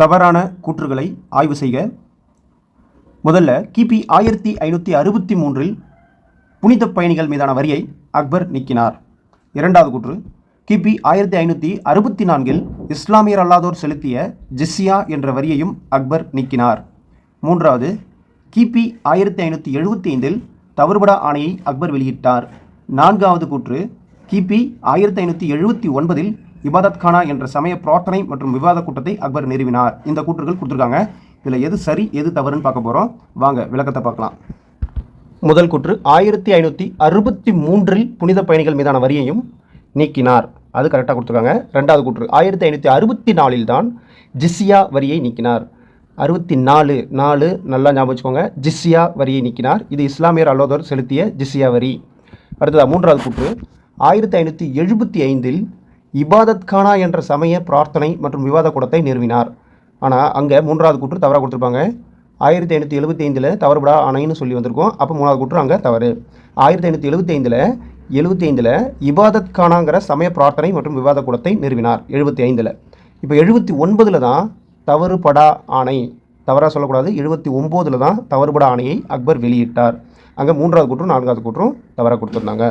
தவறான கூற்றுகளை ஆய்வு செய்க. முதல்ல கிபி ஆயிரத்தி ஐநூற்றி அறுபத்தி மூன்றில் புனித பயணிகள் மீதான வரியை அக்பர் நீக்கினார். இரண்டாவது கூற்று கிபி ஆயிரத்தி ஐநூற்றி அறுபத்தி நான்கில் இஸ்லாமியர் அல்லாதோர் செலுத்திய ஜிஸ்யா என்ற வரியையும் அக்பர் நீக்கினார். மூன்றாவது கிபி ஆயிரத்தி ஐநூற்றி எழுபத்தி ஐந்தில் தவறுபடா ஆணையை அக்பர் வெளியிட்டார். நான்காவது கூற்று கிபி ஆயிரத்தி ஐநூற்றி எழுபத்தி ஒன்பதில் இபாதத் கானா என்ற சமய பிரார்த்தனை மற்றும் விவாத கூட்டத்தை அக்பர் நிறுவினார். இந்த கூற்றுகள் கொடுத்துருக்காங்க. இதில் எது சரி எது தவறுன்னு பார்க்க போகிறோம் வாங்க விளக்கத்தை பார்க்கலாம். முதல் கூற்று ஆயிரத்தி ஐநூற்றி அறுபத்தி மூன்றில் புனித பயணிகள் மீதான வரியையும் நீக்கினார். அது கரெக்டாக கொடுத்துருக்காங்க. ரெண்டாவது கூற்று ஆயிரத்தி ஐநூற்றி அறுபத்தி நாலில் தான் ஜிஸ்யா வரியை நீக்கினார். அறுபத்தி நாலு நாலு நல்லா ஞாபகம் வச்சுக்கோங்க. ஜிஸ்யா வரியை நீக்கினார். இது இஸ்லாமியர் அல்லாதோர் செலுத்திய ஜிஸ்யா வரி. அடுத்ததாக மூன்றாவது கூற்று ஆயிரத்தி ஐநூற்றி எழுபத்தி ஐந்தில் இபாதத் கானா என்ற சமய பிரார்த்தனை மற்றும் விவாத கூடத்தை நிறுவினார். ஆனால் அங்கே மூன்றாவது கூற்று தவறாக கொடுத்துருப்பாங்க. ஆயிரத்தி ஐநூற்றி எழுபத்தி ஐந்தில் தவறுபடா ஆணைன்னு சொல்லி வந்திருக்கோம். அப்போ மூணாவது கூற்று அங்கே தவறு. ஆயிரத்தி ஐநூற்றி எழுபத்தி ஐந்தில் எழுபத்தி ஐந்தில் இபாதத் கானாங்கிற சமய பிரார்த்தனை மற்றும் விவாத கூடத்தை நிறுவினார். எழுபத்தி ஐந்தில். இப்போ எழுபத்தி ஒன்பதில் தான் தவறுபடா ஆணை தவறாக சொல்லக்கூடாது. எழுபத்தி ஒம்போதில் தான் தவறுபடா ஆணையை அக்பர் வெளியிட்டார். அங்கே மூன்றாவது கூற்றும் நான்காவது கூற்றும் தவறாக கொடுத்துருந்தாங்க.